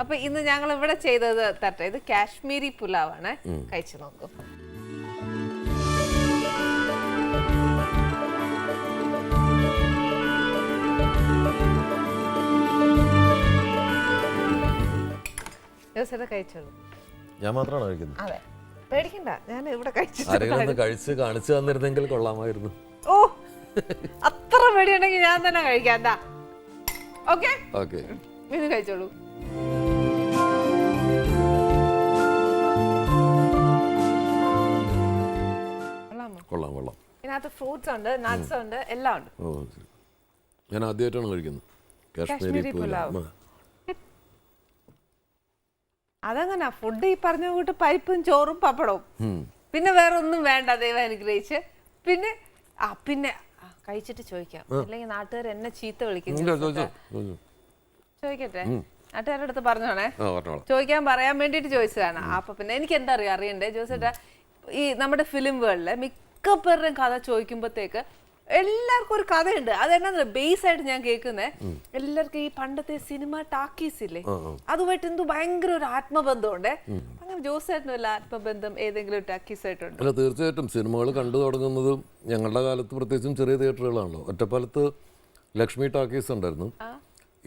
അപ്പൊ ഇന്ന് ഞങ്ങൾ ഇവിടെ ചെയ്തത് തട്ടെ ഇത് കാശ്മീരി പുലാവാണ്. കഴിച്ചു നോക്കൂ. കഴിച്ചോളൂ. ഞാൻ മാത്രമാണ് കഴിക്കുന്നത്? അതെ. പേടിക്കണ്ട ഞാൻ ഇവിടെ കഴിച്ചു ആരെങ്കിലും ഒന്ന് കഴിച്ച് കാണിച്ചു തന്നിരുന്നെങ്കിൽ കൊള്ളാമായിരുന്നു. ഓ അത്ര പേടിയുണ്ടെങ്കിൽ ഞാൻ തന്നെ കഴിക്കാം എന്താ ഓക്കെ? ഓക്കെ. ഇത് കഴിച്ചോളൂ. കൊള്ളാം ഇതിനകത്ത് ഫ്രൂട്ട്സ് ഉണ്ട് നട്ട്സ് ഉണ്ട് എല്ലാം ഉണ്ട്. ഓ ഞാൻ ആദ്യമായിട്ടാണ് കഴിക്കുന്നത്. കാശ്മീരി പുലാവ്. അതങ്ങനെ ഫുഡ് ഈ പറഞ്ഞ കൂട്ട് പരിപ്പും ചോറും പപ്പടവും. പിന്നെ വേറെ ഒന്നും വേണ്ട ദൈവം അനുഗ്രഹിച്ച്. പിന്നെ ആ പിന്നെ ആ, കഴിച്ചിട്ട് ചോദിക്കാം. അല്ലെങ്കിൽ നാട്ടുകാർ എന്നെ ചീത്ത വിളിക്കും ചോദിച്ചോ ചോദിച്ചോ ചോദിച്ചോ. ചോദിക്കട്ടെ? നാട്ടുകാരുടെ അടുത്ത് പറഞ്ഞോണേ ആ പറഞ്ഞോളാം. ചോദിക്കാൻ പറയാൻ വേണ്ടിയിട്ട് ചോദിച്ചതാണ്. അപ്പൊ പിന്നെ എനിക്ക് എന്താ അറിയാം അറിയണ്ടേ? ജോസേട്ടാ ഈ നമ്മുടെ ഫിലിം വേൾഡിലെ മിക്ക പേരുടെയും കഥ ചോദിക്കുമ്പോഴത്തേക്ക് എല്ലാവർക്കും ഒരു കഥയുണ്ട്. അതെന്നാ ബേസ് ആയിട്ട് ഞാൻ കേൾക്കുന്നത് എല്ലാവർക്കും ഈ പണ്ടത്തെ സിനിമ ടാക്കീസ് ഇല്ലേ അതുമായിട്ട് എന്തോ ഭയങ്കര ഒരു ആത്മബന്ധമുണ്ട്. അങ്ങനെ ജോസേട്ടനും വല്ല ആത്മബന്ധം ഏതെങ്കിലും ടാക്കീസ് ആയിട്ടുണ്ട് അല്ല തീർച്ചയായിട്ടും സിനിമകൾ കണ്ടു തുടങ്ങുന്നതും ഞങ്ങളുടെ കാലത്ത് പ്രത്യേകിച്ചും ചെറിയ തിയേറ്ററുകളാണല്ലോ. ഒറ്റപ്പാലത്ത് ലക്ഷ്മി ടാക്കീസ് ഉണ്ടായിരുന്നു.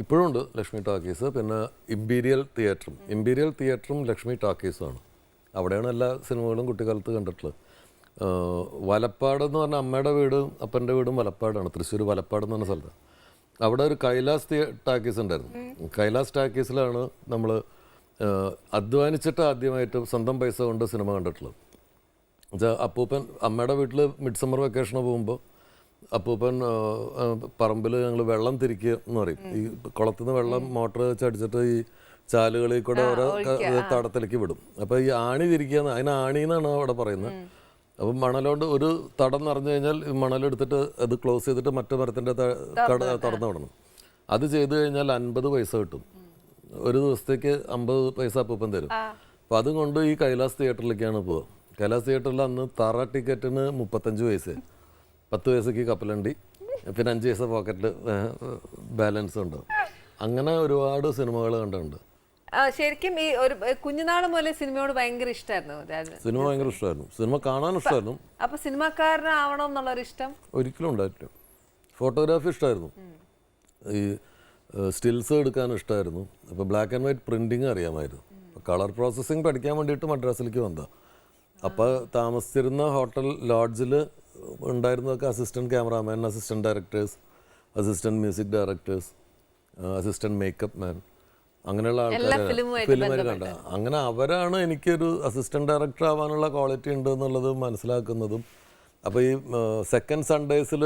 ഇപ്പോഴും ഉണ്ട് ലക്ഷ്മി ടാക്കീസ് പിന്നെ ഇമ്പീരിയൽ തിയേറ്ററും. ഇമ്പീരിയൽ തിയേറ്ററും ലക്ഷ്മി ടാക്കീസുമാണ് അവിടെയാണ് എല്ലാ സിനിമകളും കുട്ടിക്കാലത്ത് കണ്ടിട്ടുള്ളത്. വലപ്പാട് എന്ന് പറഞ്ഞാൽ അമ്മയുടെ വീടും അപ്പന്റെ വീടും വലപ്പാടാണ്. തൃശ്ശൂർ വലപ്പാട് എന്ന് പറഞ്ഞ സ്ഥലത്ത്. അവിടെ ഒരു കൈലാസ് ടാക്കീസ് ഉണ്ടായിരുന്നു. കൈലാസ് ടാക്കീസിലാണ് നമ്മൾ അധ്വാനിച്ചിട്ട് ആദ്യമായിട്ട് സ്വന്തം പൈസ കൊണ്ട് സിനിമ കണ്ടിട്ടുള്ളത്. എന്നുവെച്ചാൽ അപ്പൂപ്പൻ അമ്മയുടെ വീട്ടിൽ മിഡ് സമ്മർ വെക്കേഷന് പോകുമ്പോൾ അപ്പൂപ്പൻ പറമ്പിൽ ഞങ്ങൾ വെള്ളം തിരിക്കുക എന്ന് പറയും. ഈ കുളത്തിൽ നിന്ന് വെള്ളം മോട്ടർ വെച്ച് അടിച്ചിട്ട് ഈ ചാലുകളിൽ കൂടെ ഓരോ തടത്തിലേക്ക് വിടും. അപ്പോൾ ഈ ആണി തിരിക്കുക അതിന് ആണി എന്നാണ് അവിടെ പറയുന്നത്. അപ്പം മണലോണ്ട് ഒരു തടം നിറഞ്ഞു കഴിഞ്ഞാൽ മണലെടുത്തിട്ട് അത് ക്ലോസ് ചെയ്തിട്ട് മറ്റു മരത്തിന്റെ തടന്നു വിടണം. അത് ചെയ്തു കഴിഞ്ഞാൽ അൻപത് പൈസ കിട്ടും. ഒരു ദിവസത്തേക്ക് അമ്പത് പൈസ അപ്പൂപ്പൻ തരും. അപ്പം അതും കൊണ്ട് ഈ കൈലാസ് തിയേറ്ററിലേക്കാണ് പോവുക കൈലാസ് തിയേറ്ററിൽ അന്ന് തറ ടിക്കറ്റിന് മുപ്പത്തഞ്ച് പൈസ. പത്ത് പൈസക്ക് കപ്പലണ്ടി പിന്നെ അഞ്ച് പൈസ പോക്കറ്റിൽ ബാലൻസ് ഉണ്ടാവും അങ്ങനെ ഒരുപാട് സിനിമകൾ കണ്ടിട്ടുണ്ട്. ശരിക്കും ഈ ഒരു കുഞ്ഞുനാൾ മുതലേ സിനിമയോട് ഭയങ്കര ഇഷ്ടമായിരുന്നു സിനിമ ഭയങ്കര ഇഷ്ടമായിരുന്നു സിനിമ കാണാൻ ഇഷ്ടമായിരുന്നു അപ്പൊ സിനിമാക്കാരനാവണം എന്നുള്ളൊരു ഇഷ്ടം? ഒരിക്കലും ഉണ്ടായിട്ടില്ല. ഫോട്ടോഗ്രാഫി ഇഷ്ടമായിരുന്നു ഈ സ്റ്റിൽസ് എടുക്കാൻ ഇഷ്ടമായിരുന്നു അപ്പോൾ ബ്ലാക്ക് ആൻഡ് വൈറ്റ് പ്രിന്റിങ് അറിയാമായിരുന്നു. കളർ പ്രോസസ്സിങ് പഠിക്കാൻ വേണ്ടിയിട്ട് മദ്രാസിലേക്ക് വന്നതാണ് അപ്പോൾ താമസിച്ചിരുന്ന ഹോട്ടൽ ലോഡ്ജിൽ ഉണ്ടായിരുന്നതൊക്കെ assistant cameraman assistant directors assistant music directors assistant makeup man അങ്ങനെയുള്ള ആൾക്കാർ കണ്ട. അങ്ങനെ അവരാണ് എനിക്കൊരു അസിസ്റ്റന്റ് ഡയറക്ടർ ആവാനുള്ള ക്വാളിറ്റി ഉണ്ട് എന്നുള്ളത് മനസ്സിലാക്കുന്നതും. അപ്പോൾ ഈ സെക്കൻഡ് സൺഡേസിൽ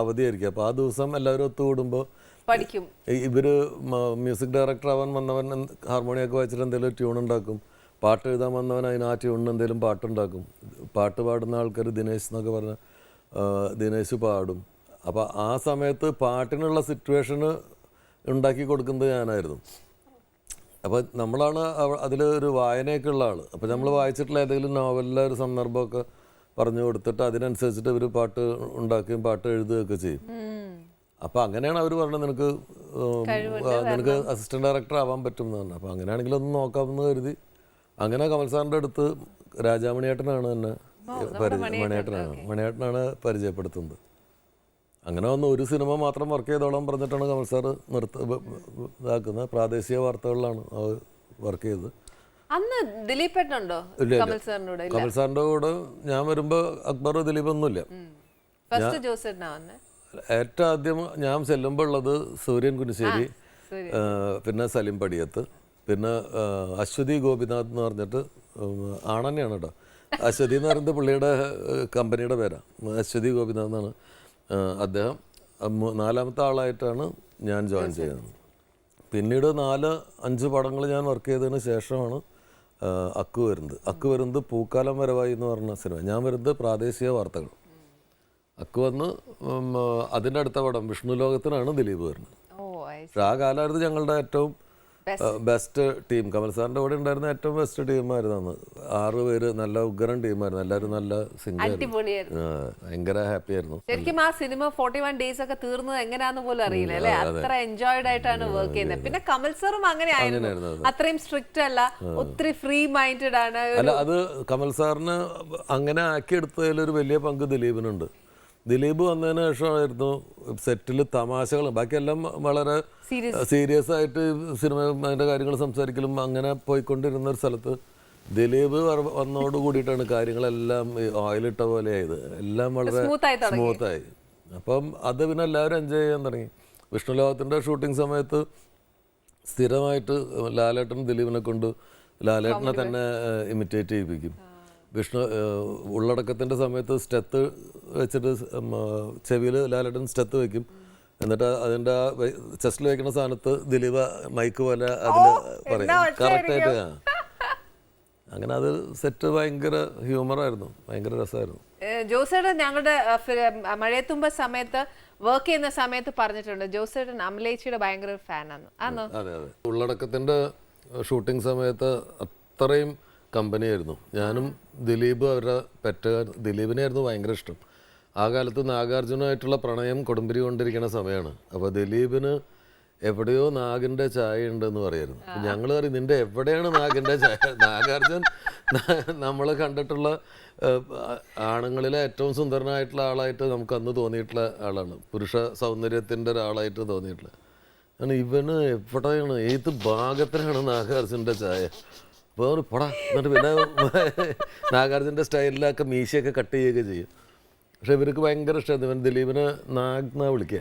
അവധിയായിരിക്കും. അപ്പോൾ ആ ദിവസം എല്ലാവരും ഒത്തുകൂടുമ്പോൾ പഠിക്കും. ഇവർ മ്യൂസിക് ഡയറക്ടർ ആവാൻ വന്നവൻ ഹാർമോണിയൊക്കെ വായിച്ചിട്ട് എന്തെങ്കിലും ട്യൂൺ ഉണ്ടാക്കും. പാട്ട് എഴുതാൻ വന്നവൻ അതിന് ആ ട്യൂണിന് എന്തെങ്കിലും പാട്ടുണ്ടാക്കും പാട്ട് പാടുന്ന ആൾക്കാർ ദിനേശ് എന്നൊക്കെ പറഞ്ഞ ദിനേശ് പാടും. അപ്പോൾ ആ സമയത്ത് പാട്ടിനുള്ള സിറ്റുവേഷന് ഉണ്ടാക്കി കൊടുക്കുന്നത് ഞാനായിരുന്നു. അപ്പോൾ നമ്മളാണ് അതിൽ ഒരു വായനയൊക്കെ ഉള്ള ആൾ അപ്പോൾ നമ്മൾ വായിച്ചിട്ടുള്ള ഏതെങ്കിലും നോവലിലെ ഒരു സന്ദർഭമൊക്കെ പറഞ്ഞു കൊടുത്തിട്ട് അതിനനുസരിച്ചിട്ട് ഇവർ പാട്ട് ഉണ്ടാക്കുകയും പാട്ട് എഴുതുകയൊക്കെ ചെയ്യും. അപ്പോൾ അങ്ങനെയാണ് അവർ പറഞ്ഞത് നിനക്ക് നിനക്ക് അസിസ്റ്റന്റ് ഡയറക്ടർ ആവാൻ പറ്റും എന്ന് പറഞ്ഞു. അപ്പോൾ അങ്ങനെയാണെങ്കിൽ ഒന്ന് നോക്കാമെന്ന് കരുതി. അങ്ങനെ കമൽ സാറിന്റെ അടുത്ത് രാജാമണിയേട്ടനാണ് എന്നെ പരിചയ മണിയേട്ടനാണ്. മണിയേട്ടനാണ് പരിചയപ്പെടുത്തുന്നത്. അങ്ങനെ വന്ന് ഒരു സിനിമ മാത്രം വർക്ക് ചെയ്തോളാം പറഞ്ഞിട്ടാണ് കമൽ സാറ് നിർത്ത ഇതാക്കുന്നത്. പ്രാദേശിക വാർത്തകളിലാണ് വർക്ക് ചെയ്തത്. അന്ന് ദിലീപ് ഇല്ല. കമൽ സാറിന്റെ കൂടെ കമൽ സാറിന്റെ കൂടെ ഞാൻ വരുമ്പോൾ അക്ബർ ദിലീപ് ഒന്നുമില്ല. ഏറ്റവും ആദ്യം ഞാൻ ചെല്ലുമ്പോൾ ഉള്ളത് സൂര്യൻ കുനിശ്ശേരി പിന്നെ സലിം പടിയത്ത് പിന്നെ അശ്വതി ഗോപിനാഥ് എന്ന് പറഞ്ഞിട്ട് ആണന്നെയാണ് കേട്ടോ അശ്വതി എന്ന് പറയുന്നത് പുള്ളിയുടെ കമ്പനിയുടെ പേരാണ് അശ്വതി ഗോപിനാഥ് എന്നാണ്. അദ്ദേഹം നാലാമത്തെ ആളായിട്ടാണ് ഞാൻ ജോയിൻ ചെയ്തത്. പിന്നീട് നാല് അഞ്ച് പടങ്ങൾ ഞാൻ വർക്ക് ചെയ്തതിന് ശേഷമാണ് അക്കു വരുന്നത്. അക്കു വരുന്നത് പൂക്കാലം വരവായി എന്ന് പറഞ്ഞ സിനിമ ഞാൻ വരുന്നത് പ്രാദേശിക വാർത്തകൾ. അക്കു വന്ന് അതിന്റെ അടുത്ത പടം വിഷ്ണു ലോകത്തിനാണ് ദിലീപ് വരുന്നത്. പക്ഷെ ആ കാലമായിരുന്നു ഞങ്ങളുടെ ഏറ്റവും ബെസ്റ്റ് ടീം കമൽ സാറിന്റെ കൂടെ ഉണ്ടായിരുന്ന ഏറ്റവും ബെസ്റ്റ് ടീമായിരുന്നു അന്ന് ആറ് പേര് നല്ല ഉഗ്രൻ ടീമായിരുന്നു എല്ലാവരും നല്ല സിംഗർ ഭയങ്കര ഹാപ്പി ആയിരുന്നു. ശരിക്കും ആ സിനിമ ഫോർട്ടി വൺ ഡേയ്സ് ഒക്കെ തീർന്നത് എങ്ങനെയാന്ന് പോലും അറിയില്ല അല്ലെ? അത്ര എൻജോയ്ഡ് ആയിട്ടാണ് വർക്ക് ചെയ്യുന്നത്. പിന്നെ കമൽ സാറും അങ്ങനെ ആയിരുന്നു അത്രയും സ്ട്രിക്റ്റ് അല്ല ഒത്തിരി ഫ്രീ മൈൻഡഡ് ആണ്. അല്ല അത് കമൽ സാറിന് അങ്ങനെ ആക്കിയെടുത്തതിൽ ഒരു വലിയ പങ്ക് ദിലീപിനുണ്ട്. ദിലീപ് വന്നതിന് ശേഷമായിരുന്നു സെറ്റിൽ തമാശകൾ ബാക്കിയെല്ലാം വളരെ സീരിയസ്. ആയിട്ട് സിനിമ അതിന്റെ കാര്യങ്ങൾ സംസാരിക്കലും അങ്ങനെ പോയിക്കൊണ്ടിരുന്ന ഒരു സ്ഥലത്ത് ദിലീപ് വന്നോട് കൂടിയിട്ടാണ് കാര്യങ്ങളെല്ലാം ഓയിലിട്ട പോലെ ആയത്. എല്ലാം വളരെ. സ്മൂത്തായി അപ്പം അത് പിന്നെ എല്ലാവരും എൻജോയ് ചെയ്യാൻ തുടങ്ങി. വിഷ്ണു ലോകത്തിന്റെ ഷൂട്ടിംഗ് സമയത്ത് സ്ഥിരമായിട്ട് ലാലേട്ടൻ ദിലീപിനെ കൊണ്ട് ലാലേട്ടനെ തന്നെ ഇമിറ്റേറ്റ് ചെയ്യിപ്പിക്കും. വിഷ്ണു ഉള്ളടക്കത്തിന്റെ സമയത്ത് സ്റ്റെത്ത് വെച്ചിട്ട് ചെവിയിൽ ലാലടൻ സ്റ്റെത്ത് വെക്കും. എന്നിട്ട് അതിന്റെ ചെസ്റ്റിൽ വെക്കുന്ന സാധനത്ത് ദിലീപ മൈക്ക് പോലെ അതിൽ പറയും. കറക്റ്റായിട്ട് അങ്ങനെ അത് സെറ്റ് ഭയങ്കര ഹ്യൂമറായിരുന്നു ഭയങ്കര രസമായിരുന്നു. ജോസേട്ടൻ ഞങ്ങളുടെ മഴയത്തുമ്പ സമയത്ത് വർക്ക് ചെയ്യുന്ന സമയത്ത് പറഞ്ഞിട്ടുണ്ട്. ജോസേട്ടൻ അമലേച്ചിയുടെ ഭയങ്കര ഫാനാണ് അതെ അതെ. ഉള്ളടക്കത്തിന്റെ ഷൂട്ടിംഗ് സമയത്ത് അത്രയും കമ്പനിയായിരുന്നു. ഞാനും ദിലീപ് അവരുടെ പെറ്റ ദിലീപിനെയായിരുന്നു ഭയങ്കര ഇഷ്ടം. ആ കാലത്ത് നാഗാർജുനായിട്ടുള്ള പ്രണയം കൊടുമ്പിരി കൊണ്ടിരിക്കുന്ന സമയമാണ് അപ്പോൾ ദിലീപിന് എവിടെയോ നാഗിന്റെ ചായ ഉണ്ടെന്ന് പറയായിരുന്നു ഞങ്ങൾ പറയും നിന്റെ എവിടെയാണ് നാഗിന്റെ ചായ? നാഗാർജുൻ നമ്മൾ കണ്ടിട്ടുള്ള ആണുങ്ങളിലെ ഏറ്റവും സുന്ദരനായിട്ടുള്ള ആളായിട്ട് നമുക്ക് അന്ന് തോന്നിയിട്ടുള്ള ആളാണ്. പുരുഷ സൗന്ദര്യത്തിന്റെ ഒരാളായിട്ട് തോന്നിയിട്ടുള്ള. കാരണം ഇവന് എവിടെയാണ് ഏത് ഭാഗത്തിനാണ് നാഗാർജുന്റെ ചായ? അവർ പടാ എന്നിട്ട് പിന്നെ നാഗാർജുന്റെ സ്റ്റൈലിലൊക്കെ മീശയൊക്കെ കട്ട് ചെയ്യുകയൊക്കെ ചെയ്യും. പക്ഷെ ഇവർക്ക് ഭയങ്കര ഇഷ്ടമായിരുന്നു ഇവൻ ദിലീപിന് നാഗ്ന വിളിക്കുക.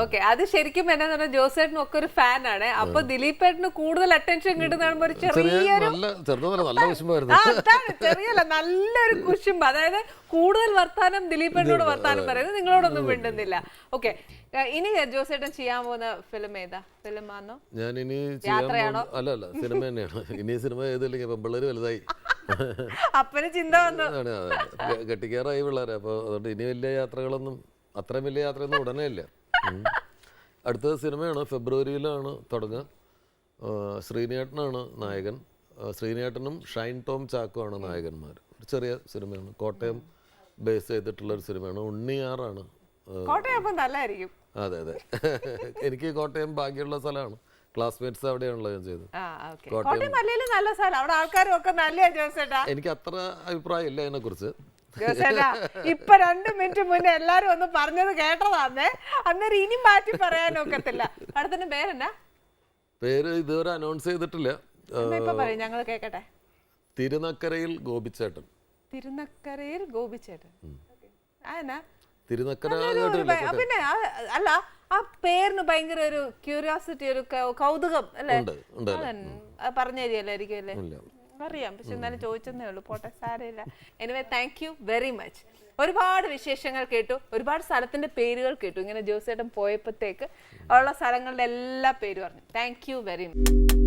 ഓക്കെ. അത് ശരിക്കും എന്നെ പറഞ്ഞാൽ ജോസേട്ടനും ഒക്കെ ഒരു ഫാൻ ആണ്. അപ്പൊ ദിലീപ് ഏട്ടന് കൂടുതൽ അറ്റൻഷൻ കിട്ടുന്ന ഒരു ചെറിയ ചെറിയൊരു നല്ല ചെറിയല്ല നല്ലൊരു കുശുമ്പ്. അതായത് കൂടുതൽ വർത്താനം ദിലീപ് ഏട്ടനോട് വർത്താനം പറയുന്നത് നിങ്ങളോടൊന്നും മിണ്ടുന്നില്ല. ഓക്കെ. ഇനി ജോസേട്ടൻ ചെയ്യാൻ പോകുന്ന ഫിലിം ഏതാ? ഫിലിം ആണോ ഞാൻ ഇനി യാത്രയാണോ? അല്ല അല്ല സിനിമ തന്നെയാണ്. ഇനി സിനിമ ഏതല്ലെങ്കിൽ പിള്ളേര് വലുതായി. അപ്പന് ചിന്ത വന്നു. കെട്ടിക്കാറായി പിള്ളേരെ. അപ്പോൾ അതുകൊണ്ട് ഇനി വലിയ യാത്രകളൊന്നും അത്രയും വലിയ യാത്രയൊന്നും ഉടനെ ഇല്ല. അടുത്ത സിനിമയാണ് ഫെബ്രുവരിയിലാണ് തുടങ്ങുക. ശ്രീനേട്ടനാണ് നായകൻ. ശ്രീനേട്ടനും ഷൈൻ ടോം ചാക്കുമാണ് നായകന്മാർ. ഒരു ചെറിയ സിനിമയാണ്. കോട്ടയം ബേസ് ചെയ്തിട്ടുള്ള ഒരു സിനിമയാണ് ഉണ്ണിയാറാണ് കോട്ടയം അതെ അതെ. എനിക്ക് കോട്ടയം ഭാഗ്യമുള്ള സ്ഥലമാണ്. ക്ലാസ്മേറ്റ്സ് അവിടെയാണല്ലോ ഞാൻ ചെയ്തത്. കോട്ടയം നല്ല സ്ഥലം. അവിടെ ആൾക്കാരും ഒക്കെ നല്ല ജോസേട്ടാ. എനിക്ക് അത്ര അഭിപ്രായം ഇല്ല അതിനെക്കുറിച്ച്. ജോസേട്ടാ ഇപ്പൊ രണ്ട് മിനിറ്റ് മുന്നേ എല്ലാരും ഒന്ന് പറഞ്ഞത് കേട്ടതാന്നേ. അന്നേരം ഇനി മാറ്റി പറയാനൊക്കത്തില്ല അടുത്തിന്റെ പേരെന്നാ? പേര് ഇതുവരെ അനൗൺസ് ചെയ്തിട്ടില്ല. ഞങ്ങൾ കേക്കട്ടെ. തിരുനക്കരയിൽ ഗോപിച്ചേട്ടൻ. തിരുനക്കരയിൽ ഗോപിച്ചേട്ടൻ. ആ എന്നാ? തിരുനക്കര പിന്നെ അല്ല ആ പേരിന് ഭയങ്കര ഒരു ക്യൂരിയോസിറ്റി ഒരു കൗതുകം അല്ലേ? പറഞ്ഞു തരികയല്ലായിരിക്കും അല്ലേ? അറിയാം പക്ഷെ എന്നാലും ചോദിച്ചതേ ഉള്ളൂ. പോട്ടെ സാരമില്ല. Anyway thank you very much ഒരുപാട് വിശേഷങ്ങൾ കേട്ടു ഒരുപാട് സ്ഥലത്തിന്റെ പേരുകൾ കേട്ടു. ഇങ്ങനെ ജോസേട്ടൻ പോയപ്പോഴത്തേക്ക് ഉള്ള സ്ഥലങ്ങളുടെ എല്ലാ പേരും പറഞ്ഞു താങ്ക് യു വെരി മച്ച്